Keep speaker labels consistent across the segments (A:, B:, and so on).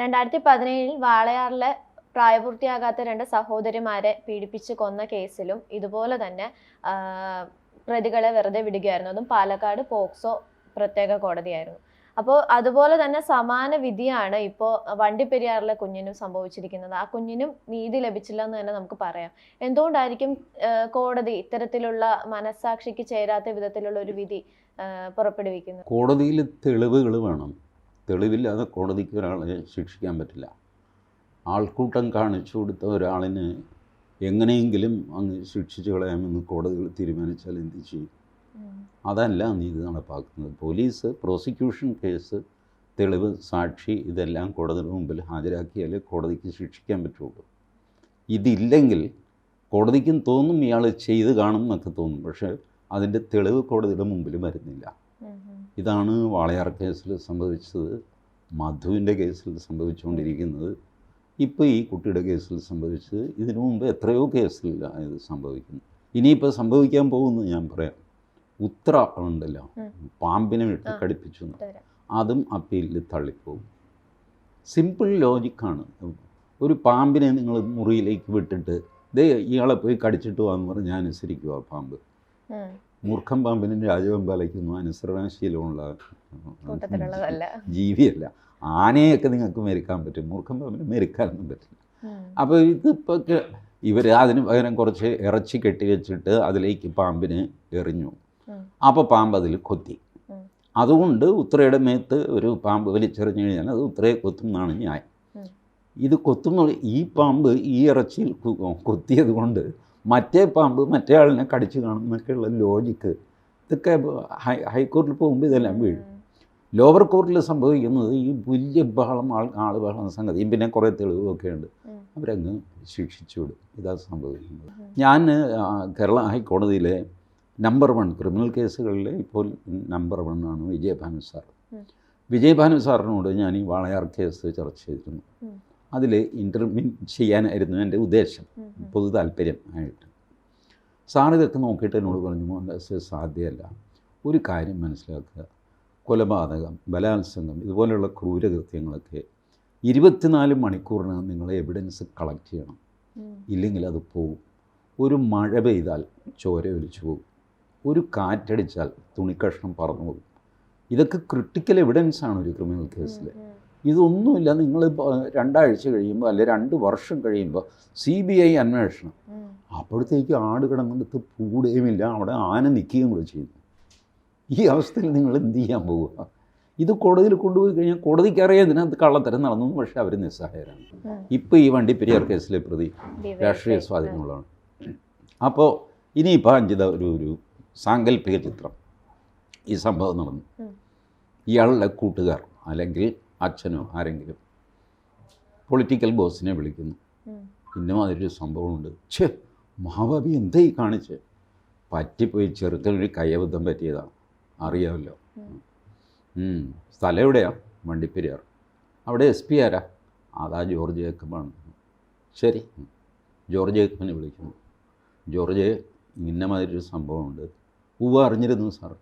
A: രണ്ടായിരത്തി പതിനേഴിൽ വാളയാറിലെ പ്രായപൂർത്തിയാകാത്ത രണ്ട് സഹോദരിമാരെ പീഡിപ്പിച്ച് കൊന്ന കേസിലും ഇതുപോലെ തന്നെ പ്രതികളെ വെറുതെ വിടുകയായിരുന്നു. അതും പാലക്കാട് പോക്സോ പ്രത്യേക കോടതിയായിരുന്നു. അപ്പോൾ അതുപോലെ തന്നെ സമാന വിധിയാണ് ഇപ്പോൾ വണ്ടിപ്പെരിയാറിലെ കുഞ്ഞിനും സംഭവിച്ചിരിക്കുന്നത്. ആ കുഞ്ഞിനും നീതി ലഭിച്ചില്ല എന്ന് തന്നെ നമുക്ക് പറയാം. എന്തുകൊണ്ടായിരിക്കും കോടതി ഇത്തരത്തിലുള്ള മനസ്സാക്ഷിക്ക് ചേരാത്ത വിധത്തിലുള്ള ഒരു വിധി പുറപ്പെടുവിക്കുന്നത്?
B: കോടതിയിൽ തെളിവുകൾ വേണം. തെളിവില്ലാതെ കോടതിക്ക് ഒരാളെ ശിക്ഷിക്കാൻ പറ്റില്ല. ആൾക്കൂട്ടം കാണിച്ചു കൊടുത്ത ഒരാളിന് എങ്ങനെയെങ്കിലും അങ്ങ് ശിക്ഷിച്ചു കളയാമെന്ന് കോടതികൾ തീരുമാനിച്ചാൽ എന്ത് ചെയ്യും? അതല്ല നീതി നടപ്പാക്കുന്നത്. പോലീസ് പ്രോസിക്യൂഷൻ കേസ് തെളിവ് സാക്ഷി ഇതെല്ലാം കോടതിയുടെ മുമ്പിൽ ഹാജരാക്കിയാലേ കോടതിക്ക് ശിക്ഷിക്കാൻ പറ്റുള്ളൂ. ഇതില്ലെങ്കിൽ കോടതിക്കും തോന്നും ഇയാൾ ചെയ്ത് കാണും എന്നൊക്കെ തോന്നും. പക്ഷേ അതിന്റെ തെളിവ് കോടതിയുടെ മുമ്പിൽ വരുന്നില്ല. ഇതാണ് വാളയാർ കേസിൽ സംഭവിച്ചത് മധുവിന്റെ കേസിൽ സംഭവിച്ചുകൊണ്ടിരിക്കുന്നത് ഇപ്പോൾ ഈ കുട്ടിയുടെ കേസിൽ സംഭവിച്ചത് ഇതിനു മുമ്പ് എത്രയോ കേസിൽ ഇത് സംഭവിക്കുന്നു ഇനിയിപ്പോൾ സംഭവിക്കാൻ പോകുന്നത് ഞാൻ പറയാം ഉത്ര ഉണ്ടല്ലോ പാമ്പിനെ വിട്ട്. കടിപ്പിച്ചു. അതും അപ്പീലിൽ തള്ളിപ്പോകും സിമ്പിൾ ലോജിക്കാണ് ഒരു പാമ്പിനെ നിങ്ങൾ മുറിയിലേക്ക് വിട്ടിട്ട് ദേ ഇയാളെ പോയി കടിച്ചിട്ട് വാന്ന് പറഞ്ഞാൽ ഞാൻ അനുസരിക്കുക ആ പാമ്പ്. മൂർഖം പാമ്പിനും രാജവെമ്പാലയ്ക്കൊന്നും അനുസരണശീലമുള്ള ജീവിയല്ല. ആനയൊക്കെ നിങ്ങൾക്ക് മെരുക്കാൻ പറ്റും. മൂർഖം പാമ്പിന് മെരുക്കാനൊന്നും പറ്റില്ല. അപ്പോൾ ഇതിപ്പോൾ ഇവർ അതിന് പകരം കുറച്ച് ഇറച്ചി കെട്ടി വെച്ചിട്ട് അതിലേക്ക് പാമ്പിന് എറിഞ്ഞു. അപ്പോൾ പാമ്പ് അതിൽ കൊത്തി. അതുകൊണ്ട് ഉത്രയുടെ മേത്ത് ഒരു പാമ്പ് വലിച്ചെറിഞ്ഞു കഴിഞ്ഞാൽ അത് ഉത്രയെ കൊത്തും എന്നാണ് ന്യായം. ഇത് കൊത്തുന്ന ഈ പാമ്പ് ഈ ഇറച്ചിയിൽ കൊത്തിയത് കൊണ്ട് മറ്റേ പാമ്പ് മറ്റേ ആളിനെ കടിച്ചു കാണും എന്നൊക്കെയുള്ള ലോജിക്ക് ഇതൊക്കെ ഹൈ ഹൈക്കോർട്ടിൽ പോകുമ്പോൾ ഇതെല്ലാം വീഴും. ലോവർ കോർട്ടിൽ സംഭവിക്കുന്നത് ഈ വലിയ ബഹളം ആൾ ആൾ ബഹളം സംഗതിയും പിന്നെ കുറേ തെളിവൊക്കെ ഉണ്ട്. അവരങ്ങ് ശിക്ഷിച്ചു വിടും. ഇതാ സംഭവിക്കുന്നത്. ഞാൻ കേരള ഹൈക്കോടതിയിലെ നമ്പർ വൺ ക്രിമിനൽ കേസുകളിൽ ഇപ്പോൾ നമ്പർ വൺ ആണ് വിജയഭാനു സാർ. വിജയഭാനു സാറിനോട് ഞാൻ ഈ വാളയാർ കേസ് ചർച്ച ചെയ്തിരുന്നു. അതിൽ ഇന്റർവ്യൂ ചെയ്യാനായിരുന്നു എന്റെ ഉദ്ദേശം. പൊതു താല്പര്യം ആയിട്ട്. സാർ ഇതൊക്കെ നോക്കിയിട്ട് എന്നോട് പറഞ്ഞു സാധ്യമല്ല ഒരു കാര്യം മനസ്സിലാക്കുക. കൊലപാതകം ബലാത്സംഗം ഇതുപോലെയുള്ള ക്രൂരകൃത്യങ്ങളൊക്കെ ഇരുപത്തിനാല് മണിക്കൂറിനകം നിങ്ങൾ എവിഡൻസ് കളക്ട് ചെയ്യണം. ഇല്ലെങ്കിൽ അത് പോവും. ഒരു മഴ പെയ്താൽ ചോര ഒലിച്ചു പോകും ഒരു കാറ്റടിച്ചാൽ തുണിക്കഷ്ണം പറന്നു പോകും ഇതൊക്കെ ക്രിട്ടിക്കൽ എവിഡൻസ് ആണ് ഒരു ക്രിമിനൽ കേസിൽ. ഇതൊന്നുമില്ല. നിങ്ങൾ രണ്ടാഴ്ച കഴിയുമ്പോൾ അല്ലെ രണ്ട് വർഷം കഴിയുമ്പോൾ സി ബി ഐ അന്വേഷണം. അപ്പോഴത്തേക്ക് ആട് കിടന്നിടത്ത് പൂടുകയുമില്ല അവിടെ ആന നിൽക്കുകയും കൂടെ ചെയ്യുന്നു ഈ അവസ്ഥയിൽ നിങ്ങൾ എന്ത് ചെയ്യാൻ പോവുക? ഇത് കോടതിയിൽ കൊണ്ടുപോയി കഴിഞ്ഞാൽ കോടതിക്ക് അറിയാം ഇതിനകത്ത് കള്ളത്തരം നടന്നു പക്ഷേ അവർ നിസ്സഹായരാണ്. ഇപ്പോൾ ഈ വണ്ടിപ്പെരിയാർ കേസിലെ പ്രതി രാഷ്ട്രീയ സ്വാധീനമുള്ളതാണ്. അപ്പോൾ ഇനിയിപ്പോൾ അഞ്ചിത ഒരു ഒരു സാങ്കല്പിക ചിത്രം ഈ സംഭവം നടന്നു. ഇയാളുടെ കൂട്ടുകാർ അല്ലെങ്കിൽ അച്ഛനോ ആരെങ്കിലും. പൊളിറ്റിക്കൽ ബോസിനെ വിളിക്കുന്നു.
A: പിന്നെ
B: അതൊരു സംഭവമുണ്ട്. ഛേ മഹാഭാവി എന്തായി കാണിച്ച്? പറ്റിപ്പോയി ചെറുക്കനൊരു കയ്യബദ്ധം പറ്റിയതാണ്. അറിയാമല്ലോ. സ്ഥലം എവിടെയാണ് വണ്ടിപ്പെരിയാർ. അവിടെ എസ് പി ആരാ? അതാ ജോർജ് ജേക്കബാണ്. ശരി. ജോർജ് ജേക്കബിനെ വിളിക്കുന്നു. ജോർജ് ഇന്നമാതിരി ഒരു സംഭവമുണ്ട്. പൂവ് അറിഞ്ഞിരുന്നു സാർ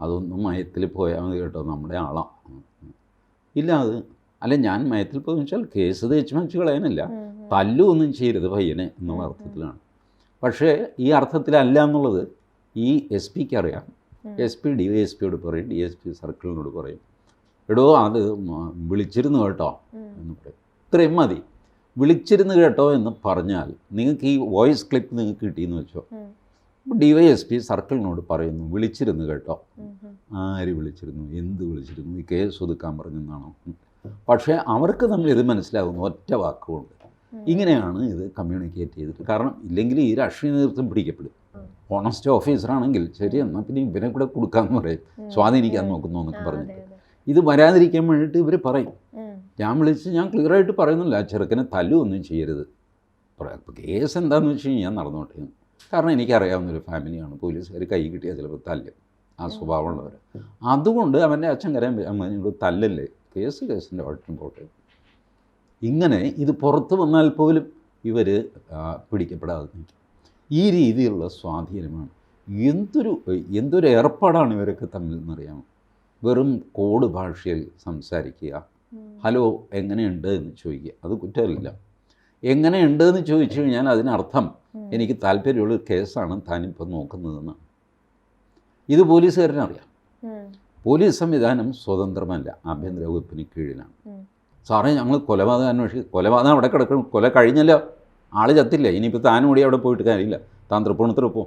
B: അതൊന്നും മയത്തിൽ പോയാൽ മതി കേട്ടോ. നമ്മുടെ ആളാ. ഉം. ഉം. ഇല്ല അത് അല്ല ഞാൻ മയത്തിൽ പോയി വെച്ചാൽ കേസ് തേച്ച് വെച്ച് കളയാനല്ല.
A: ഉം.
B: ചെയ്യരുത് പയ്യനെ എന്നുള്ള അർത്ഥത്തിലാണ് പക്ഷേ ഈ അർത്ഥത്തിലല്ല എന്നുള്ളത് ഈ എസ് പിക്ക് അറിയാം. എസ് പി ഡി എസ് പിയോട് പറയും ഡി എസ് പി സർക്കിളിനോട് പറയും എടോ അത് വിളിച്ചിരുന്നു കേട്ടോ എന്ന് പറയും ഇത്രയും മതി വിളിച്ചിരുന്നു കേട്ടോ എന്ന് പറഞ്ഞാൽ നിങ്ങൾക്ക് ഈ വോയിസ് ക്ലിപ്പ് നിങ്ങൾക്ക് കിട്ടിയെന്ന് വെച്ചോ. ഡി വൈ എസ് പി സർക്കിളിനോട് പറയുന്നു വിളിച്ചിരുന്നു കേട്ടോ. ആര് വിളിച്ചിരുന്നു? എന്ത് വിളിച്ചിരുന്നു? ഈ കേസ് ഒതുക്കാൻ പറഞ്ഞെന്നാണോ. പക്ഷേ അവർക്ക് തമ്മിൽ ഇത് മനസ്സിലാകുന്നു ഒറ്റ വാക്കുകൊണ്ട്. ഇങ്ങനെയാണ് ഇത് കമ്മ്യൂണിക്കേറ്റ് ചെയ്തിട്ട് കാരണം ഇല്ലെങ്കിൽ ഈ രാഷ്ട്രീയ നേതൃത്വം പിടിക്കപ്പെടും. ഓണസ്റ്റ് ഓഫീസറാണെങ്കിൽ ശരി എന്നാൽ പിന്നെ ഇവനെ കൂടെ കൊടുക്കാമെന്ന് പറയും. സ്വാധീനിക്കാൻ. നോക്കുന്നു എന്നൊക്കെ പറഞ്ഞിട്ട്. ഇത് വരാതിരിക്കാൻ വേണ്ടിയിട്ട് ഇവർ പറയും. ഞാൻ വിളിച്ച് ഞാൻ ക്ലിയറായിട്ട് പറയുന്നില്ല. ചെറുക്കനെ തല്ലുമൊന്നും ചെയ്യരുത്. പറയാം കേസ് എന്താണെന്ന് വെച്ച് കഴിഞ്ഞാൽ ഞാൻ നടന്നോട്ടെ. കാരണം എനിക്കറിയാവുന്നൊരു ഫാമിലിയാണ്. പോലീസുകാർ കൈ കിട്ടിയാൽ ചിലപ്പോൾ തല്ലും. ആ സ്വഭാവമുള്ളവർ അതുകൊണ്ട് അവന്റെ അച്ഛൻ കരയാൻ അമ്മ തല്ലല്ലേ? കേസ് കേസിന്റെ ഓട്ടം പോട്ടെ. ഇങ്ങനെ ഇത് പുറത്ത് വന്നാൽ പോലും ഇവർ പിടിക്കപ്പെടാതെ നിൽക്കും ഈ രീതിയിലുള്ള സ്വാധീനമാണ്. എന്തൊരു എന്തൊരു ഏർപ്പാടാണ് ഇവരൊക്കെ തമ്മിൽ എന്നറിയാമോ? വെറും കോഡ് ഭാഷയിൽ സംസാരിക്കുക. ഹലോ എങ്ങനെയുണ്ട് എന്ന് ചോദിക്കുക. അത് കുറ്റമില്ല. എങ്ങനെയുണ്ട് എന്ന് ചോദിച്ചു കഴിഞ്ഞാൽ അതിനർത്ഥം. എനിക്ക് താല്പര്യമുള്ള കേസാണ് താനിപ്പോൾ നോക്കുന്നതെന്ന് ഇത് പോലീസുകാരനറിയാം. പോലീസ് സംവിധാനം സ്വതന്ത്രമല്ല ആഭ്യന്തര വകുപ്പിന് കീഴിലാണ്. സാറേ ഞങ്ങൾ കൊലപാതകം അന്വേഷിക്കും കൊലപാതകം അവിടെ കിടക്കും കൊല കഴിഞ്ഞല്ലോ. ആൾ ചത്തില്ല ഇനിയിപ്പോൾ താനും കൂടി അവിടെ പോയിട്ട് കാര്യമില്ല. താൻ തൃപ്പൂണിത്തുറ പോ.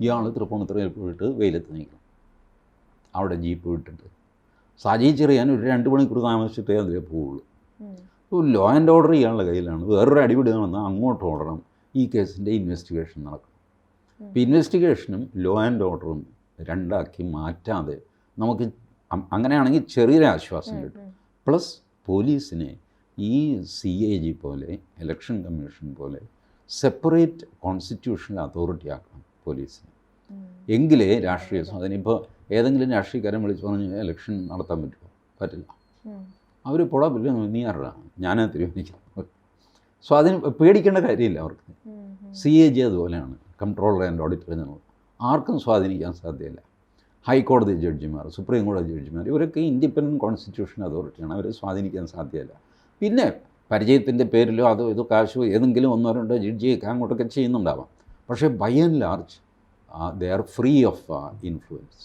B: ഇയാൾ തൃപ്പൂണിത്തുറയിൽ പോയിട്ട് വെയിലത്ത് നിൽക്കണം. അവിടെ ജീപ്പ് വിട്ടിട്ട്. സാജി ചെറിയാൻ ഒരു രണ്ട് മണിക്കൂർ താമസിച്ചിട്ടേ അതിലേ പോവുള്ളൂ. ലോ ആൻഡ് ഓർഡർ ഇയാളുടെ കയ്യിലാണ്. വേറൊരു അടിപിടി നടന്നാൽ അങ്ങോട്ട് ഓടണം. ഈ കേസിന്റെ ഇൻവെസ്റ്റിഗേഷൻ നടക്കും. അപ്പോൾ ഇൻവെസ്റ്റിഗേഷനും ലോ ആൻഡ് ഓർഡറും രണ്ടാക്കി മാറ്റാതെ നമുക്ക് അങ്ങനെയാണെങ്കിൽ ചെറിയൊരു ആശ്വാസം. കിട്ടും. പ്ലസ് പോലീസിനെ ഈ സി എ ജി പോലെ ഇലക്ഷൻ കമ്മീഷൻ പോലെ സെപ്പറേറ്റ് കോൺസ്റ്റിറ്റ്യൂഷണൽ അതോറിറ്റി ആക്കണം പോലീസിന്. എങ്കിലേ രാഷ്ട്രീയ സ്വാധീനം ഇപ്പോൾ ഏതെങ്കിലും രാഷ്ട്രീയക്കാരൻ വിളിച്ച് പറഞ്ഞ് ഇലക്ഷൻ നടത്താൻ പറ്റുമോ പറ്റില്ല. അവർ പുഴ പറ്റില്ല നീ ആരുടെ? ഞാനാ തീരുമാനിക്കുന്നത് അതിന് പേടിക്കേണ്ട കാര്യമില്ല അവർക്ക്. സി എ ജി അതുപോലെയാണ്. കൺട്രോളർ ആൻഡ് ഓഡിറ്റർ ജനറൽ ആർക്കും സ്വാധീനിക്കാൻ സാധ്യമല്ല ഹൈക്കോടതി ജഡ്ജിമാർ സുപ്രീം കോടതി ജഡ്ജിമാർ ഇവരൊക്കെ ഇൻഡിപെൻഡന്റ് കോൺസ്റ്റിറ്റ്യൂഷൻ അതോറിറ്റിയാണ് അവരെ സ്വാധീനിക്കാൻ സാധ്യമല്ല പിന്നെ പരിചയത്തിന്റെ പേരിലോ അതോ ഇതോ കാശോ ഏതെങ്കിലും ഒന്നോ രണ്ടോ ജഡ്ജിയൊക്കെ അങ്ങോട്ടൊക്കെ ചെയ്യുന്നുണ്ടാവാം. പക്ഷേ by and large they are free of influence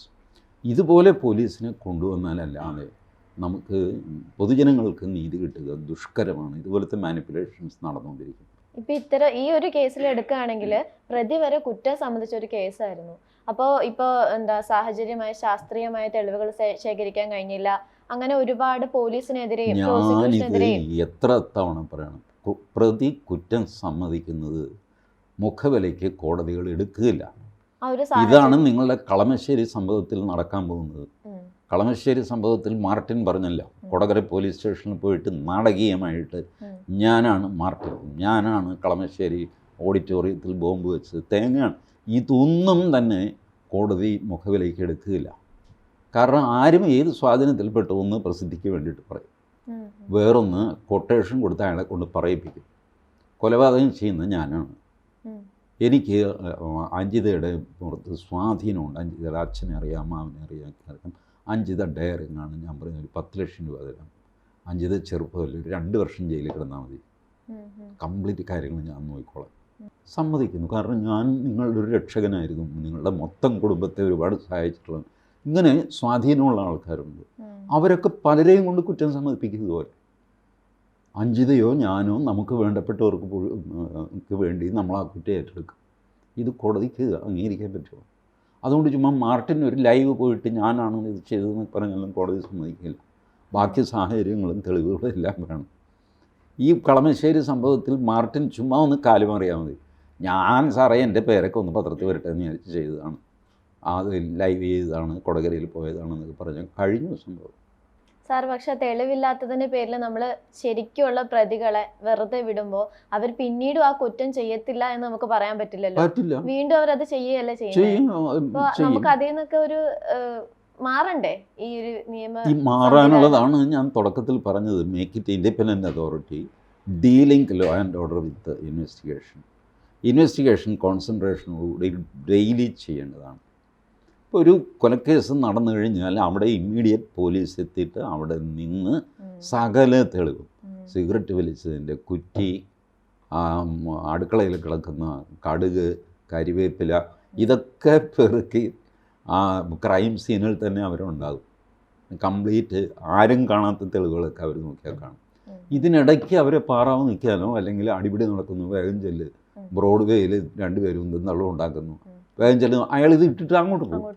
B: ഇതുപോലെ പോലീസിനെ കൊണ്ടുവന്നാലല്ലാതെ നമുക്ക് പൊതുജനങ്ങൾക്ക് നീതി കിട്ടുക ദുഷ്കരമാണ്. ഇതുപോലത്തെ മാനിപ്പുലേഷൻസ് നടന്നുകൊണ്ടിരിക്കും.
A: ഇപ്പൊ ഇത്തരം ഈ ഒരു കേസിൽ എടുക്കുകയാണെങ്കിൽ പ്രതി വരെ കുറ്റം സംബന്ധിച്ച ഒരു കേസായിരുന്നു. അപ്പോൾ ഇപ്പോൾ എന്താ സാഹചര്യമായ ശാസ്ത്രീയമായ തെളിവുകൾ ശേഖരിക്കാൻ കഴിഞ്ഞില്ല. അങ്ങനെ ഒരുപാട് പോലീസിനെതിരെയും
B: ഞാനിത്
A: പ്രോസിക്യൂഷനെതിരെയും
B: എത്ര തവണ പറയണം? പ്രതി കുറ്റം സമ്മതിക്കുന്നത് മുഖവിലയ്ക്ക് കോടതികൾ എടുക്കുകയില്ല. ഇതാണ് നിങ്ങളുടെ കളമശ്ശേരി സംഭവത്തിൽ നടക്കാൻ പോകുന്നത്. കളമശ്ശേരി സംഭവത്തിൽ മാർട്ടിൻ പറഞ്ഞല്ലോ. കൊടകര പോലീസ് സ്റ്റേഷനിൽ പോയിട്ട് നാടകീയമായിട്ട് ഞാനാണ് മാർട്ടിൻ. ഞാനാണ് കളമശ്ശേരി ഓഡിറ്റോറിയത്തിൽ ബോംബ് വെച്ചത്. തേങ്ങയാണ്. ഇതൊന്നും തന്നെ കോടതി മുഖവിലേക്ക് എടുക്കുകയില്ല. കാരണം ആരും ഏത് സ്വാധീനത്തിൽപ്പെട്ടു ഒന്ന് പ്രസിദ്ധിക്ക് വേണ്ടിയിട്ട് പറയും. വേറൊന്ന് കൊട്ടേഷൻ കൊടുത്ത് അയാളെ കൊണ്ട് പറയിപ്പിക്കും. കൊലപാതകം ചെയ്യുന്നത് ഞാനാണ്. എനിക്ക് അഞ്ജിതയുടെ പുറത്ത് സ്വാധീനമുണ്ട്. അഞ്ജിതയുടെ അച്ഛനെ അറിയാം അമ്മാവനെ അറിയാം. അറിയാം ഡയറിങ് ഡയറിങ്ങാണ് ഞാൻ പറയുന്നത്. ഒരു പത്ത് ലക്ഷം രൂപ തരാം. അഞ്ജിത ചെറുപ്പമല്ല ഒരു രണ്ട് വർഷം ജയിലിൽ കിടന്നാൽ മതി. കംപ്ലീറ്റ് കാര്യങ്ങൾ ഞാൻ നോക്കിക്കോളാം. സമ്മതിക്കുന്നു. കാരണം ഞാൻ നിങ്ങളുടെ ഒരു രക്ഷകനായിരുന്നു. നിങ്ങളുടെ മൊത്തം കുടുംബത്തെ ഒരുപാട് സഹായിച്ചിട്ടുള്ള ഇങ്ങനെ സ്വാധീനമുള്ള ആൾക്കാരുണ്ട്. അവരൊക്കെ പലരെയും കൊണ്ട് കുറ്റം സമ്മതിപ്പിക്കുന്നതുപോലെ പോലെ അഞ്ജിതയോ ഞാനോ നമുക്ക് വേണ്ടപ്പെട്ടവർക്ക് വേണ്ടി നമ്മൾ ആ കുറ്റം ഏറ്റെടുക്കും. ഇത് കോടതിക്ക് അംഗീകരിക്കാൻ പറ്റുമോ? അതുകൊണ്ട് ചുമ്മാ മാർട്ടിൻ ഒരു ലൈവ് പോയിട്ട് ഞാനാണ് ഇത് ചെയ്തതെന്ന് പറഞ്ഞാലും കോടതി സമ്മതിക്കില്ല. ബാക്കി സാഹചര്യങ്ങളും തെളിവുകളും എല്ലാം വേണം. ഈ കളമശ്ശേരി സംഭവത്തിൽ മാർട്ടിൻ ചുമ്മാ ഒന്ന് കാലുമാറിയാൽ മതി. ഞാൻ സാറേ എന്റെ പേരൊക്കെ ഒന്ന് പത്രത്തിൽ വരട്ടെ എന്ന് വിചാരിച്ച് ചെയ്തതാണ്. അത് ലൈവ് ചെയ്തതാണ് കൊടകരയിൽ പോയതാണെന്നൊക്കെ പറഞ്ഞാൽ കഴിഞ്ഞ സംഭവം.
A: സാർ പക്ഷെ തെളിവില്ലാത്തതിന്റെ പേരിൽ നമ്മൾ ശരിക്കുള്ള പ്രതികളെ വെറുതെ വിടുമ്പോൾ അവർ പിന്നീടും ആ കുറ്റം ചെയ്യത്തില്ല എന്ന് നമുക്ക് പറയാൻ പറ്റില്ലല്ലോ.
B: പറ്റില്ല.
A: വീണ്ടും അവർ അത് ചെയ്യല്ലേ ചെയ്യുന്നത്?
B: ചെയ്യും.
A: അപ്പൊ നമുക്ക് അതിൽ നിന്നൊക്കെ ഒരു മാറണ്ടേ ഈ ഒരു നിയമം
B: ഈ മാറാനുള്ളതാണ് ഞാൻ തുടക്കത്തിൽ പറഞ്ഞത്. Make it independent authority dealing law and order with investigation investigation കോൺസെൻട്രേഷനോടുകൂടി daily ചെയ്യേണ്ടതാണ്. ഇപ്പോൾ ഒരു കൊലക്കേസ് നടന്നു കഴിഞ്ഞാൽ അവിടെ ഇമ്മീഡിയറ്റ് പോലീസ് എത്തിയിട്ട് അവിടെ നിന്ന് സകല തെളിവും. സിഗരറ്റ് വലിച്ചതിന്റെ കുറ്റി അടുക്കളയിൽ കിടക്കുന്ന കടുക് കരിവേപ്പില ഇതൊക്കെ പെറുക്കി ആ ക്രൈം സീനിൽ തന്നെ അവരുണ്ടാകും. കംപ്ലീറ്റ് ആരും കാണാത്ത തെളിവുകളൊക്കെ അവർ നോക്കിയാൽ കാണും. ഇതിനിടയ്ക്ക് അവരെ പാറാവ് നിൽക്കാനോ അല്ലെങ്കിൽ അടിപിടി നടക്കുന്നു വേഗം ചെല്ല്. ബ്രോഡ്വേയിൽ രണ്ടുപേരും എന്തെന്നുള്ളത് ഉണ്ടാക്കുന്നു. വേഗം ചെല്ലുന്നു അയാൾ ഇത് ഇട്ടിട്ട് അങ്ങോട്ട് പോകും.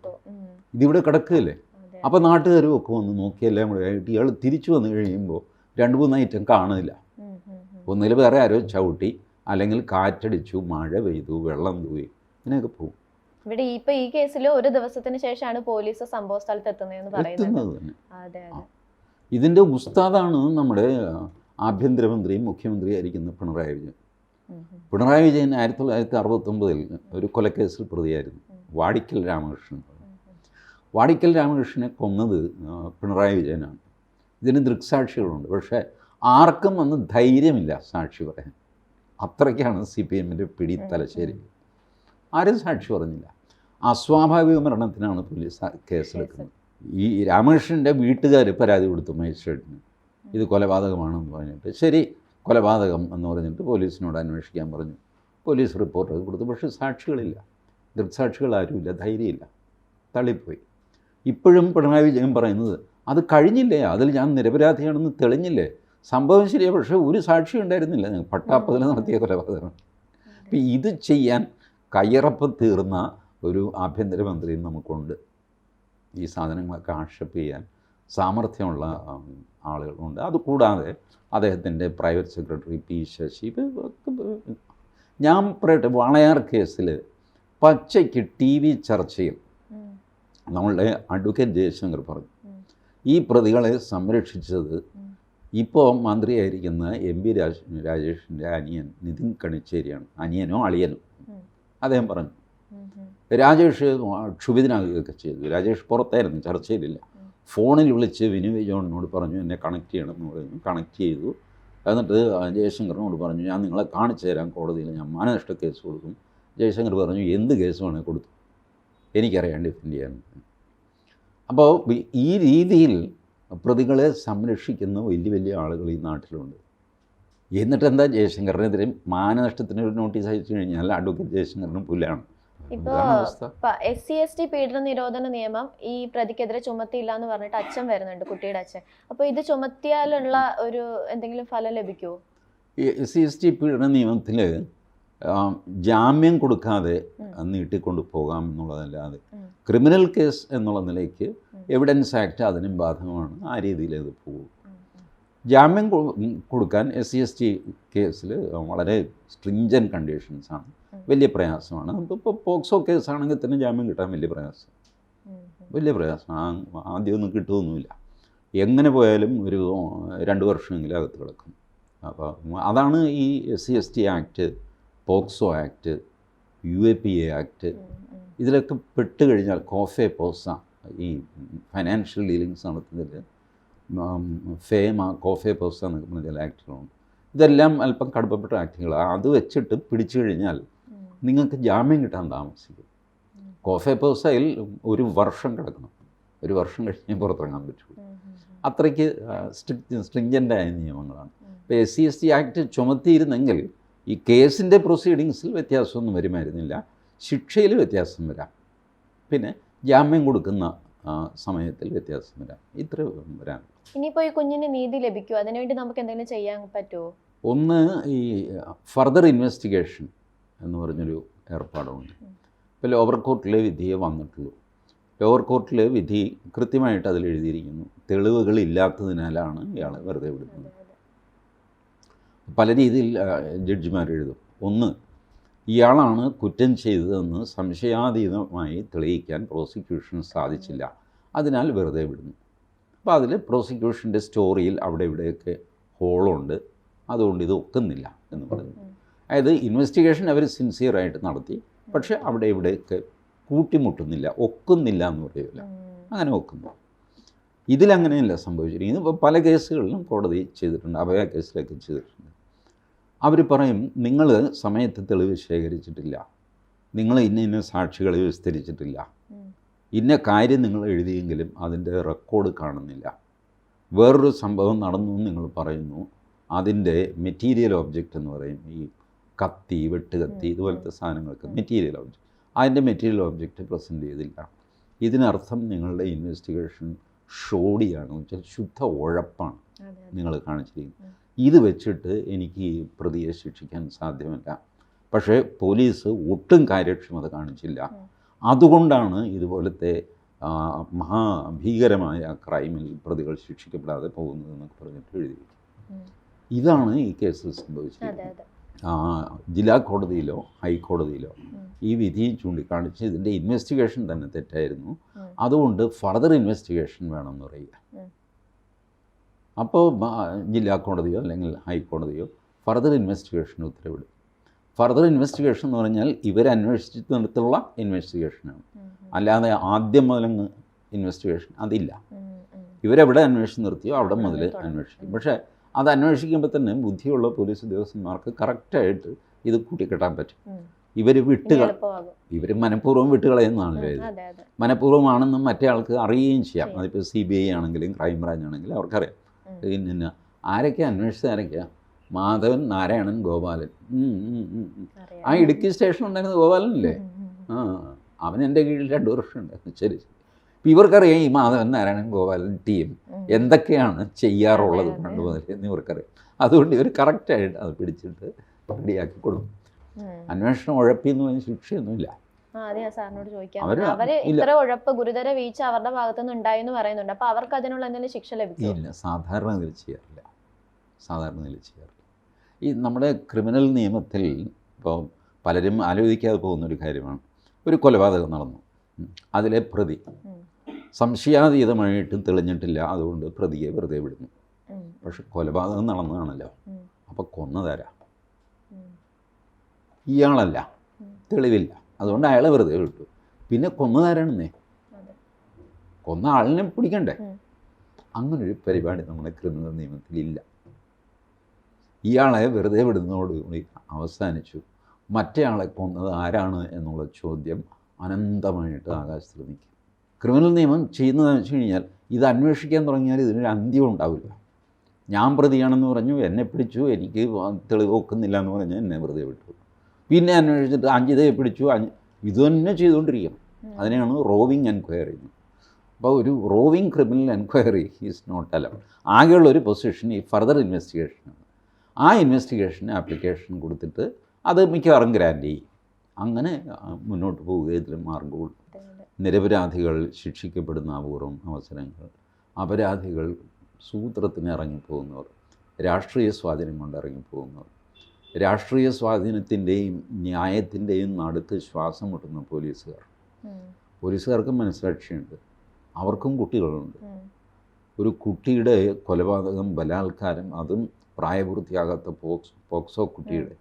B: ഇതിവിടെ കിടക്കുകയല്ലേ. അപ്പോൾ നാട്ടുകാരും ഒക്കെ വന്ന് നോക്കിയല്ലേ നമ്മൾ ഇയാൾ തിരിച്ചു വന്ന് കഴിയുമ്പോൾ രണ്ട് മൂന്ന് ഐറ്റം
A: കാണുന്നില്ല.
B: ഒന്നിൽ വേറെ ആരോ ചവിട്ടി അല്ലെങ്കിൽ കാറ്റടിച്ചു മഴ പെയ്തു വെള്ളം തൂയി ഇങ്ങനെയൊക്കെ പോകും.
A: ഇവിടെ ഇപ്പൊ ഈ കേസിൽ ഒരു ദിവസത്തിന് ശേഷമാണ് പോലീസ് സംഭവ സ്ഥലത്ത് എത്തുന്നതെന്ന് പറയുന്നത്.
B: എത്തുന്നത് ഇതിന്റെ ഉസ്താദാണ് നമ്മുടെ ആഭ്യന്തരമന്ത്രിയും മുഖ്യമന്ത്രിയായിരിക്കുന്ന പിണറായി വിജയൻ. പിണറായി വിജയൻ ആയിരത്തി തൊള്ളായിരത്തി അറുപത്തൊമ്പതിൽ ഒരു കൊലക്കേസിൽ പ്രതിയായിരുന്നു. വാടിക്കൽ രാമകൃഷ്ണൻ. വാടിക്കൽ രാമകൃഷ്ണനെ കൊന്നത് പിണറായി വിജയനാണ്. ഇതിന് ദൃക്സാക്ഷികളുണ്ട്. പക്ഷേ ആർക്കും അന്ന് ധൈര്യമില്ല സാക്ഷി പറയാൻ. അത്രയ്ക്കാണ് സി പി എമ്മിന്റെ പിടി തലശ്ശേരി ആരും സാക്ഷി പറഞ്ഞില്ല. അസ്വാഭാവിക മരണത്തിനാണ് പോലീസ് കേസെടുക്കുന്നത്. ഈ രാമകൃഷ്ണന്റെ വീട്ടുകാർ പരാതി കൊടുത്തു മജിസ്ട്രേറ്റിന്. ഇത് കൊലപാതകമാണെന്ന് പറഞ്ഞിട്ട്. ശരി കൊലപാതകം എന്ന് പറഞ്ഞിട്ട് പോലീസിനോട് അന്വേഷിക്കാൻ പറഞ്ഞു. പോലീസ് റിപ്പോർട്ട് അത് കൊടുത്തു. പക്ഷേ സാക്ഷികളില്ല. ദൃക്സാക്ഷികൾ ആരുമില്ല. ധൈര്യമില്ല. തള്ളിപ്പോയി. ഇപ്പോഴും പിണറായി വിജയൻ പറയുന്നത് അത് കഴിഞ്ഞില്ലേ? അതിൽ ഞാൻ നിരപരാധിയാണെന്ന് തെളിഞ്ഞില്ലേ? സംഭവം ശരിയാണ് പക്ഷേ ഒരു സാക്ഷി ഉണ്ടായിരുന്നില്ല. ഞങ്ങൾ പട്ടാപ്പതിൽ നടത്തിയ കൊലപാതകം. അപ്പം ഇത് ചെയ്യാൻ കയ്യറപ്പ് തീർന്ന ഒരു ആഭ്യന്തരമന്ത്രിയും നമുക്കുണ്ട്. ഈ സാധനങ്ങളൊക്കെ ആക്ഷേപ്പ് ചെയ്യാൻ സാമർഥ്യമുള്ള ആളുകളുണ്ട്. അതുകൂടാതെ അദ്ദേഹത്തിന്റെ പ്രൈവറ്റ് സെക്രട്ടറി പി ശശി ഞാൻ പറയട്ടെ വാളയാർ കേസിൽ പച്ചയ്ക്ക് ടി വി ചർച്ചയിൽ നമ്മളുടെ അഡ്വക്കേറ്റ് ജയശങ്കർ പറഞ്ഞു. ഈ പ്രതികളെ സംരക്ഷിച്ചത് ഇപ്പോൾ മന്ത്രിയായിരിക്കുന്ന എം പി രാജ രാജേഷിന്റെ അനിയൻ നിതിൻ കണിച്ചേരിയാണ്. അനിയനോ അളിയനോ? അദ്ദേഹം പറഞ്ഞു. രാജേഷ് ക്ഷുഭിതനാകുകയൊക്കെ ചെയ്തു. രാജേഷ് പുറത്തായിരുന്നു ചർച്ചയിലില്ല. ഫോണിൽ വിളിച്ച് വിനു ജോണിനോട് പറഞ്ഞു എന്നെ കണക്ട് ചെയ്യണമെന്ന് പറഞ്ഞു കണക്ട് ചെയ്തു. എന്നിട്ട് ജയശങ്കറിനോട് പറഞ്ഞു ഞാൻ നിങ്ങളെ കാണിച്ചു തരാം കോടതിയിൽ. ഞാൻ മാനനഷ്ട കേസ് കൊടുക്കും. ജയശങ്കർ പറഞ്ഞു എന്ത് കേസ് വേണേൽ കൊടുത്തു? എനിക്കറിയാം ഡിഫെൻഡ് ചെയ്യാൻ. അപ്പോൾ ഈ രീതിയിൽ പ്രതികളെ സംരക്ഷിക്കുന്ന വലിയ വലിയ ആളുകൾ ഈ നാട്ടിലുണ്ട്. എന്നിട്ട് എന്താ ജയശങ്കറിനെതിരെ മാനനഷ്ടത്തിന് ഒരു നോട്ടീസ് അയച്ചു കഴിഞ്ഞാൽ അഡ്വക്കേറ്റ് ജയശങ്കറിന് പുല്ലാണ്.
A: ഇപ്പോ എസ് സി എസ് ടി പീഡന നിരോധന നിയമം ഈ പ്രതിക്കെതിരെ ചുമത്തിയില്ല എന്ന് പറഞ്ഞിട്ട് അച്ഛൻ വരുന്നുണ്ട് കുട്ടിയുടെ അച്ഛൻ. അപ്പൊ ഇത് ചുമത്തിയാലുള്ള ഒരു എന്തെങ്കിലും ഫലം ലഭിക്കുമോ
B: എസ് സി എസ് ടി പീഡന നിയമത്തിൽ ജാമ്യം കൊടുക്കാതെ നീട്ടിക്കൊണ്ടു പോകാം എന്നുള്ളതല്ലാതെ ക്രിമിനൽ കേസ് എന്നുള്ള നിലയ്ക്ക് എവിഡൻസ് ആക്ട് അതിനും ബാധകമാണ്. ആ രീതിയിൽ അത് പോകും. ജാമ്യം കൊടുക്കാൻ എസ് സി എസ് ടി കേസിൽ വളരെ സ്ട്രിഞ്ചൻ കണ്ടീഷൻസാണ്. വലിയ പ്രയാസമാണ്. ഇപ്പോൾ പോക്സോ കേസാണെങ്കിൽ തന്നെ ജാമ്യം കിട്ടാൻ വലിയ പ്രയാസം. വലിയ പ്രയാസം. ആ- ആദ്യമൊന്നും കിട്ടുമൊന്നുമില്ല എങ്ങനെ പോയാലും ഒരു രണ്ട് വർഷമെങ്കിലും അകത്ത് കിടക്കും. അപ്പോൾ അതാണ് ഈ S C S T act POCSO act U A P A act. ഇതിലൊക്കെ പെട്ട് കഴിഞ്ഞാൽ കോഫെ പോസ ഈ ഫൈനാൻഷ്യൽ ഡീലിങ്സ് നടത്തുന്നതിൽ ഫേമ കോഫെ പോസ എന്നൊക്കെ പറഞ്ഞ ചില ആക്ടുകളുണ്ട്. ഇതെല്ലാം അല്പം കടുപ്പപ്പെട്ട ആക്ടുകളാണ്. അത് വെച്ചിട്ട് പിടിച്ചു കഴിഞ്ഞാൽ. നിങ്ങൾക്ക് ജാമ്യം കിട്ടാൻ താമസിക്കും. കോഫേ പോസയിൽ ഒരു വർഷം കിടക്കണം. ഒരു വർഷം കഴിഞ്ഞേ പുറത്തിറങ്ങാൻ പറ്റുള്ളൂ. അത്രയ്ക്ക് സ്ട്രിക്റ്റ് സ്ട്രിഞ്ചന്റായ നിയമങ്ങളാണ്. ഇപ്പോൾ S C S T act ചുമത്തിയിരുന്നെങ്കിൽ ഈ കേസിന്റെ പ്രൊസീഡിങ്സിൽ വ്യത്യാസമൊന്നും വരുമായിരുന്നില്ല. ശിക്ഷയിൽ വ്യത്യാസം വരാം. പിന്നെ ജാമ്യം കൊടുക്കുന്ന സമയത്തിൽ വ്യത്യാസം വരാം. ഇത്ര വരാം
A: ഇനിയിപ്പോൾ ഈ കുഞ്ഞിന് നീതി ലഭിക്കുമോ അതിനുവേണ്ടി നമുക്ക് എന്തെങ്കിലും ചെയ്യാൻ പറ്റുമോ
B: ഒന്ന് ഈ ഫർദർ ഇൻവെസ്റ്റിഗേഷൻ എന്ന് പറഞ്ഞൊരു ഏർപ്പാടുണ്ട്. ഇപ്പോൾ ലോവർ കോർട്ടിലെ വിധിയെ വന്നിട്ടുള്ളൂ ലോവർ കോർട്ടിലെ വിധി കൃത്യമായിട്ട് അതിൽ എഴുതിയിരിക്കുന്നു തെളിവുകൾ ഇല്ലാത്തതിനാലാണ് ഇയാളെ വെറുതെ വിടുന്നത്. പല രീതിയിൽ ജഡ്ജിമാർ എഴുതും ഒന്ന് ഇയാളാണ് കുറ്റം ചെയ്തതെന്ന് സംശയാതീതമായി തെളിയിക്കാൻ പ്രോസിക്യൂഷൻ സാധിച്ചില്ല അതിനാൽ വെറുതെ വിടുന്നു അപ്പോൾ അതിൽ പ്രോസിക്യൂഷന്റെ സ്റ്റോറിയിൽ അവിടെ ഇവിടെയൊക്കെ ഹോളുണ്ട് അതുകൊണ്ട് ഇത് ഒക്കുന്നില്ല എന്ന്
A: ഉം.
B: അതായത് ഇൻവെസ്റ്റിഗേഷൻ അവർ സിൻസിയറായിട്ട് നടത്തി. പക്ഷേ അവിടെ ഇവിടെയൊക്കെ കൂട്ടിമുട്ടുന്നില്ല ഒക്കുന്നില്ല എന്ന് പറയില്ല അങ്ങനെ ഒക്കുന്നു. ഇതിലങ്ങനെയല്ല സംഭവിച്ചിരിക്കുന്നത്. ഇപ്പോൾ പല കേസുകളിലും കോടതി ചെയ്തിട്ടുണ്ട് അഭയ കേസിലൊക്കെ ചെയ്തിട്ടുണ്ട്. അവർ പറയും നിങ്ങൾ സമയത്ത് തെളിവ് ശേഖരിച്ചിട്ടില്ല. നിങ്ങൾ ഇന്ന ഇന്ന സാക്ഷികളെ വിസ്തരിച്ചിട്ടില്ല. ഇന്ന കാര്യം നിങ്ങൾ എഴുതിയെങ്കിലും അതിന്റെ റെക്കോർഡ് കാണുന്നില്ല. വേറൊരു സംഭവം നടന്നു എന്ന് നിങ്ങൾ പറയുന്നു. അതിന്റെ മെറ്റീരിയൽ ഒബ്ജക്റ്റ് എന്ന് പറയും ഈ കത്തി വെട്ടുകത്തി
A: കത്തി
B: ഇതുപോലത്തെ സാധനങ്ങൾക്ക് മെറ്റീരിയൽ ഒബ്ജക്റ്റ് അതിന്റെ മെറ്റീരിയൽ ഒബ്ജക്റ്റ് പ്രസന്റ് ചെയ്തില്ല. ഇതിനർത്ഥം നിങ്ങളുടെ ഇൻവെസ്റ്റിഗേഷൻ ഷോഡിയാണ് വെച്ചാൽ ശുദ്ധ ഉഴപ്പാണ്. നിങ്ങൾ കാണിച്ചിരിക്കുന്നത്. ഇത് വെച്ചിട്ട് എനിക്ക് ഈ പ്രതിയെ ശിക്ഷിക്കാൻ സാധ്യമല്ല. പക്ഷേ പോലീസ് ഒട്ടും കാര്യക്ഷമത കാണിച്ചില്ല. അതുകൊണ്ടാണ് ഇതുപോലത്തെ മഹാഭീകരമായ ക്രൈമിൽ പ്രതികൾ ശിക്ഷിക്കപ്പെടാതെ പോകുന്നതെന്നൊക്കെ പറഞ്ഞിട്ട് എഴുതി ഇതാണ് ഈ കേസിൽ ആ, ജില്ലാ കോടതിയിലോ ഹൈക്കോടതിയിലോ ഈ വിധി ചൂണ്ടിക്കാണിച്ച് ഇതിന്റെ ഇൻവെസ്റ്റിഗേഷൻ തന്നെ തെറ്റായിരുന്നു. അതുകൊണ്ട് ഫർദർ ഇൻവെസ്റ്റിഗേഷൻ വേണമെന്ന് പറയുക. അപ്പോൾ ജില്ലാ കോടതിയോ അല്ലെങ്കിൽ ഹൈക്കോടതിയോ ഫർദർ ഇൻവെസ്റ്റിഗേഷൻ ഉത്തരവിടും. ഫർദർ ഇൻവെസ്റ്റിഗേഷൻ എന്ന് പറഞ്ഞാൽ ഇവരന്വേഷിച്ചിടത്തുള്ള ഇൻവെസ്റ്റിഗേഷനാണ്. അല്ലാതെ ആദ്യം മുതലങ്ങ് ഇൻവെസ്റ്റിഗേഷൻ അതില്ല. ഇവരെവിടെ അന്വേഷണം നിർത്തിയോ അവിടെ മുതൽ അന്വേഷിക്കും. പക്ഷേ അത് അന്വേഷിക്കുമ്പോൾ തന്നെ ബുദ്ധിയുള്ള പോലീസ് ഉദ്യോഗസ്ഥന്മാർക്ക് കറക്റ്റായിട്ട് ഇത് കൂട്ടിക്കെട്ടാൻ പറ്റും. ഇവർ വിട്ടുകൾ ഇവർ മനഃപൂർവം വിട്ടുകളയുന്നതാണല്ലോ. ഇത് മനഃപൂർവമാണെന്നും മറ്റേ ആൾക്ക് അറിയുകയും ചെയ്യാം. അതിപ്പോൾ സി ബി ഐ ആണെങ്കിലും ക്രൈംബ്രാഞ്ച് ആണെങ്കിലും അവർക്കറിയാം. പിന്നെ ആരൊക്കെ അന്വേഷിച്ചത് ആരൊക്കെയാണ് മാധവൻ നാരായണൻ ഗോപാലൻ. ആ ഇടുക്കി സ്റ്റേഷൻ ഉണ്ടായിരുന്നത് ഗോപാലനല്ലേ?
A: ഉം, ഉം.
B: ആ അവൻ എന്റെ കീഴിൽ രണ്ട് ഉണ്ടായിരുന്നു ശരി ശരി. ഇപ്പം ഇവർക്കറിയാം ഈ മാധവൻ നാരായണൻ ഗോപാലൻ ടീം. എന്തൊക്കെയാണ് ചെയ്യാറുള്ളത്. പണ്ട് മുതൽ എന്ന് ഇവർക്കറിയാം. അതുകൊണ്ട് ഇവർ കറക്റ്റായിട്ട് അത് പിടിച്ചിട്ട് റെഡിയാക്കി കൊടുക്കും. അന്വേഷണം ഉഴപ്പിന്ന് പറഞ്ഞ ശിക്ഷയൊന്നുമില്ല.
A: സാറിനോട് ചോദിക്കാം.
B: അവർ
A: ഇത്ര ഉഴപ്പ് ഗുരുതര വീഴ്ച അവരുടെ ഭാഗത്തുനിന്ന് ഉണ്ടായി എന്ന് പറയുന്നുണ്ട്. അപ്പൊ അവർക്ക് അതിനുള്ള എന്തെങ്കിലും ശിക്ഷ ലഭിക്കും
B: ഇല്ല സാധാരണ ഇതിൽ ചെയ്യാറില്ല. സാധാരണ ഇതിൽ ചെയ്യാറില്ല. ഈ നമ്മുടെ ക്രിമിനൽ നിയമത്തിൽ ഇപ്പോൾ പലരും ആലോചിക്കാതെ പോകുന്ന ഒരു കാര്യമാണ്. ഒരു കൊലപാതകം നടന്നു. അതിലെ പ്രതി. സംശയാതീതമായിട്ട് തെളിഞ്ഞിട്ടില്ല. അതുകൊണ്ട് പ്രതിയെ വെറുതെ വിടുന്നു. പക്ഷെ കൊലപാതകം നടന്നതാണല്ലോ.
A: അപ്പൊ
B: അപ്പോൾ കൊന്നതാരാ ഇയാളല്ല. തെളിവില്ല. അതുകൊണ്ട് അയാളെ വെറുതെ വിട്ടു. പിന്നെ കൊന്നതാരാണെന്നേ? കൊന്ന ആളിനെ പിടിക്കണ്ടേ. അങ്ങനൊരു പരിപാടി നമ്മുടെ ക്രിമിനൽ നിയമത്തിലില്ല ഇയാളെ വെറുതെ വിടുന്നതോടുകൂടി അവസാനിച്ചു. മറ്റേ ആളെ കൊന്നത് ആരാണ് എന്നുള്ള ചോദ്യം അനന്തമായിട്ട് ആകാശത്തിൽ നിൽക്കും ക്രിമിനൽ നിയമം ചെയ്യുന്നതെന്ന് വെച്ച് കഴിഞ്ഞാൽ ഇത് അന്വേഷിക്കാൻ തുടങ്ങിയാൽ ഇതിനൊരു അന്ത്യം ഉണ്ടാവില്ല. ഞാൻ പ്രതിയാണെന്ന് പറഞ്ഞു എന്നെ പിടിച്ചു എനിക്ക് തെളിവ് വെക്കുന്നില്ല എന്ന് പറഞ്ഞ് എന്നെ വെറുതെ വിട്ടു. പിന്നെ അന്വേഷിച്ചിട്ട് അഞ്ചിതയെ പിടിച്ചു അഞ്ച് ഇത് തന്നെ ചെയ്തുകൊണ്ടിരിക്കണം. അതിനെയാണ് റോവിങ് എൻക്വയറി അപ്പോൾ ഒരു roving criminal enquiry is not allowed. ആകെയുള്ള ഒരു പൊസിഷൻ ഈ ഫർദർ ഇൻവെസ്റ്റിഗേഷനാണ്. ആ ഇൻവെസ്റ്റിഗേഷന് ആപ്ലിക്കേഷൻ കൊടുത്തിട്ട് അത് മിക്കവാറും ഗ്രാൻഡ് ചെയ്യും. അങ്ങനെ മുന്നോട്ട് പോവുക ഇതിലും മാർഗമുള്ളൂ നിരപരാധികൾ ശിക്ഷിക്കപ്പെടുന്ന അപൂർവം അവസരങ്ങൾ. അപരാധികൾ സൂത്രത്തിന് ഇറങ്ങിപ്പോകുന്നവർ രാഷ്ട്രീയ സ്വാധീനം കൊണ്ട് ഇറങ്ങിപ്പോകുന്നവർ. രാഷ്ട്രീയ സ്വാധീനത്തിന്റെയും ന്യായത്തിന്റെയും നടുത്ത് ശ്വാസം മുട്ടുന്ന പോലീസുകാർ. പോലീസുകാർക്കും മനസ്സാക്ഷിയുണ്ട്. അവർക്കും കുട്ടികളുണ്ട്. ഒരു കുട്ടിയുടെ കൊലപാതകം ബലാത്കാരം അതും പ്രായപൂർത്തിയാകാത്ത പോക്സ് പോക്സോ കുട്ടിയുടെ.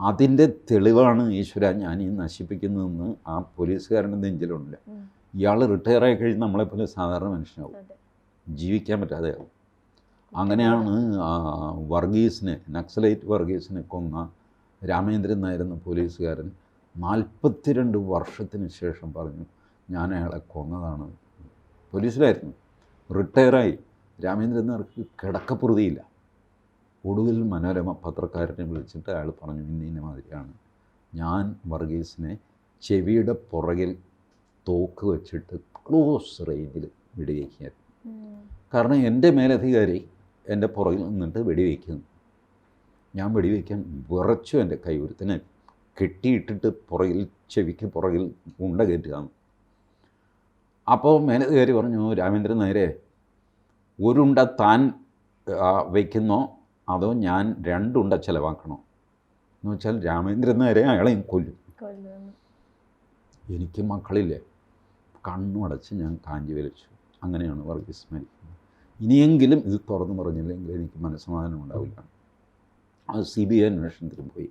B: അതിന്റെ തെളിവാണ് ഈശ്വര ഞാൻ ഈ നശിപ്പിക്കുന്നതെന്ന് ആ പോലീസുകാരന്റെ നെഞ്ചിലുണ്ട്. ഇയാൾ റിട്ടയർ ആയി കഴിഞ്ഞ് നമ്മളെപ്പോലെ സാധാരണ മനുഷ്യനാവും. ജീവിക്കാൻ പറ്റാതെ ആവും. അങ്ങനെയാണ് വർഗീസിനെ നക്സലൈറ്റ് വർഗീസിനെ കൊന്ന രാമേന്ദ്രൻ നായർ എന്ന പോലീസുകാരൻ നാൽപ്പത്തിരണ്ട് വർഷത്തിന് ശേഷം പറഞ്ഞു ഞാൻ അയാളെ കൊന്നതാണ്. പോലീസിലായിരുന്നു. റിട്ടയറായി. രാമേന്ദ്രൻ നായർക്ക് കിടക്കപ്പുറതിയില്ല. ഒടുവിൽ മനോരമ പത്രക്കാരനെ വിളിച്ചിട്ട് അയാൾ പറഞ്ഞു ഇന്ന ഇന്ന മാതിരിയാണ്. ഞാൻ വർഗീസിനെ ചെവിയുടെ പുറകിൽ തോക്ക് വെച്ചിട്ട് ക്ലോസ് റേഞ്ചിൽ വെടിവെക്കുകയായിരുന്നു. കാരണം എന്റെ മേലധികാരി എന്റെ പുറകിൽ നിന്നിട്ട് വെടിവെക്കുന്നു. ഞാൻ വെടിവെക്കാൻ വിറച്ചു എന്റെ കൈ ഒരുത്തനെ കെട്ടിയിട്ടിട്ട് പുറകിൽ ചെവിക്ക് പുറകിൽ ഉണ്ട കയറ്റുകയാണ്. അപ്പോൾ മേലധികാരി പറഞ്ഞു രാമേന്ദ്രൻ നേരെ ഒരുണ്ട താൻ വയ്ക്കുന്നോ അതോ ഞാൻ രണ്ടുണ്ട ചിലവാക്കണോ? എന്ന് വെച്ചാൽ രാമേന്ദ്രൻ നേരെ അയാളെയും കൊല്ലും. എനിക്ക് മക്കളില്ലേ? കണ്ണുടച്ച് ഞാൻ കാഞ്ചി വലിച്ചു. അങ്ങനെയാണ് വർഗീസ് മരിക്കുന്നത്. ഇനിയെങ്കിലും ഇത് തുറന്നു പറഞ്ഞില്ലെങ്കിൽ എനിക്ക് മനസ്സമാധാനം ഉണ്ടാവില്ല. അത് സി ബി ഐ അന്വേഷണത്തിന് പോയി.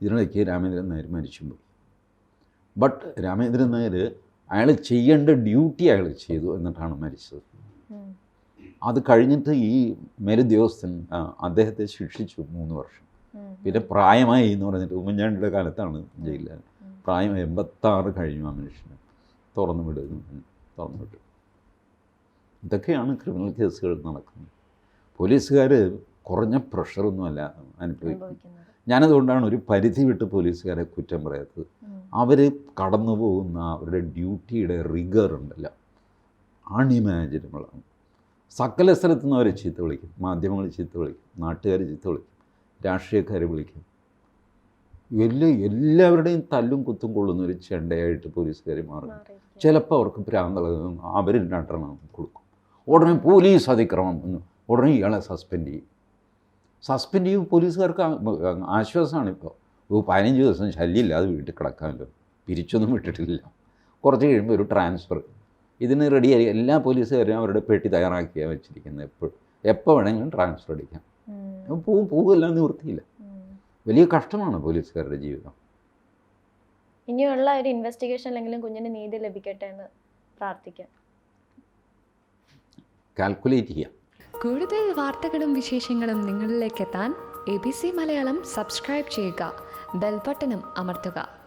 B: ഇതിനിടയ്ക്ക് രാമേന്ദ്രൻ നായർ മരിച്ചും പോയി. ബട്ട് രാമേന്ദ്രൻ നായർ അയാൾ ചെയ്യേണ്ട ഡ്യൂട്ടി അയാൾ ചെയ്തു എന്നിട്ടാണ് മരിച്ചത്. അത് കഴിഞ്ഞിട്ട് ഈ മേലുദ്യോഗസ്ഥൻ അദ്ദേഹത്തെ ശിക്ഷിച്ചു മൂന്ന് വർഷം. പിന്നെ പ്രായമായി എന്ന് പറഞ്ഞിട്ട് ഉമ്മൻചാണ്ടിയുടെ കാലത്താണ് ജയിലിൽ. പ്രായം എൺപത്താറ് കഴിഞ്ഞു ആ മനുഷ്യന്. തുറന്നു വിടുന്നു തുറന്നു വിട്ടു. ഇതൊക്കെയാണ് ക്രിമിനൽ കേസുകൾ നടക്കുന്നത്. പോലീസുകാർ കുറഞ്ഞ പ്രഷറൊന്നുമല്ല അനുഭവിക്കുന്നത്. ഞാനതുകൊണ്ടാണ് ഒരു പരിധി വിട്ട് പോലീസുകാരെ കുറ്റം പറയാത്തത്. അവർ കടന്നു പോകുന്ന അവരുടെ ഡ്യൂട്ടിയുടെ റിഗർ ഉണ്ടല്ലോ. അൺഇമാജിനബിളാണ് സകല സ്ഥലത്തു നിന്ന് അവരെ ചീത്ത വിളിക്കും. മാധ്യമങ്ങൾ ചീത്ത വിളിക്കും. നാട്ടുകാർ ചീത്ത വിളിക്കും. രാഷ്ട്രീയക്കാർ വിളിക്കും. എല്ലാ എല്ലാവരുടെയും തല്ലും കുത്തും കൊള്ളുന്ന ഒരു ചെണ്ടയായിട്ട് പോലീസുകാർ മാറും. ചിലപ്പോൾ അവർക്ക് ഭ്രാന്തളകും അവർ രണ്ടെണ്ണം കൊടുക്കും. ഉടനെ പോലീസ് അതിക്രമം എന്ന് ഉടനെ ഇയാളെ സസ്പെൻഡ് ചെയ്യും. സസ്പെൻഡ് ചെയ്യും പോലീസുകാർക്ക് ആശ്വാസമാണ് ഇപ്പോൾ. ഒരു പതിനഞ്ച് ദിവസം ശല്യമില്ലാതെ വീട്ടിൽ കിടക്കാമല്ലോ. പിരിച്ചൊന്നും വിട്ടിട്ടില്ല. കുറച്ച് കഴിയുമ്പോൾ ഒരു ട്രാൻസ്ഫർ ഇതിന് റെഡിയായി എല്ലാ പോലീസുകാരും അവരുടെ പെട്ടി തയ്യാറാക്കിയാണ് വെച്ചിരിക്കുന്നത് എപ്പോഴും. എപ്പോൾ വേണമെങ്കിലും ട്രാൻസ്ഫർ അടിക്കാം. പോവും പോവുമല്ല നിവൃത്തിയില്ല. വലിയ കഷ്ടമാണ് പോലീസുകാരുടെ ജീവിതം.
A: ഇനിയുള്ള ഒരു ഇൻവെസ്റ്റിഗേഷൻ ഇൻവെസ്റ്റിഗേഷനിലെങ്കിലും കുഞ്ഞിന് നീതി ലഭിക്കട്ടെ എന്ന് പ്രാർത്ഥിക്കാം.
B: കാൽക്കുലേറ്റ് ചെയ്യാം.
C: കൂടുതൽ വാർത്തകളും വിശേഷങ്ങളും നിങ്ങളിലേക്ക് എത്താൻ A B C Malayalam subscribe ചെയ്യുക. ബെൽബട്ടനും അമർത്തുക.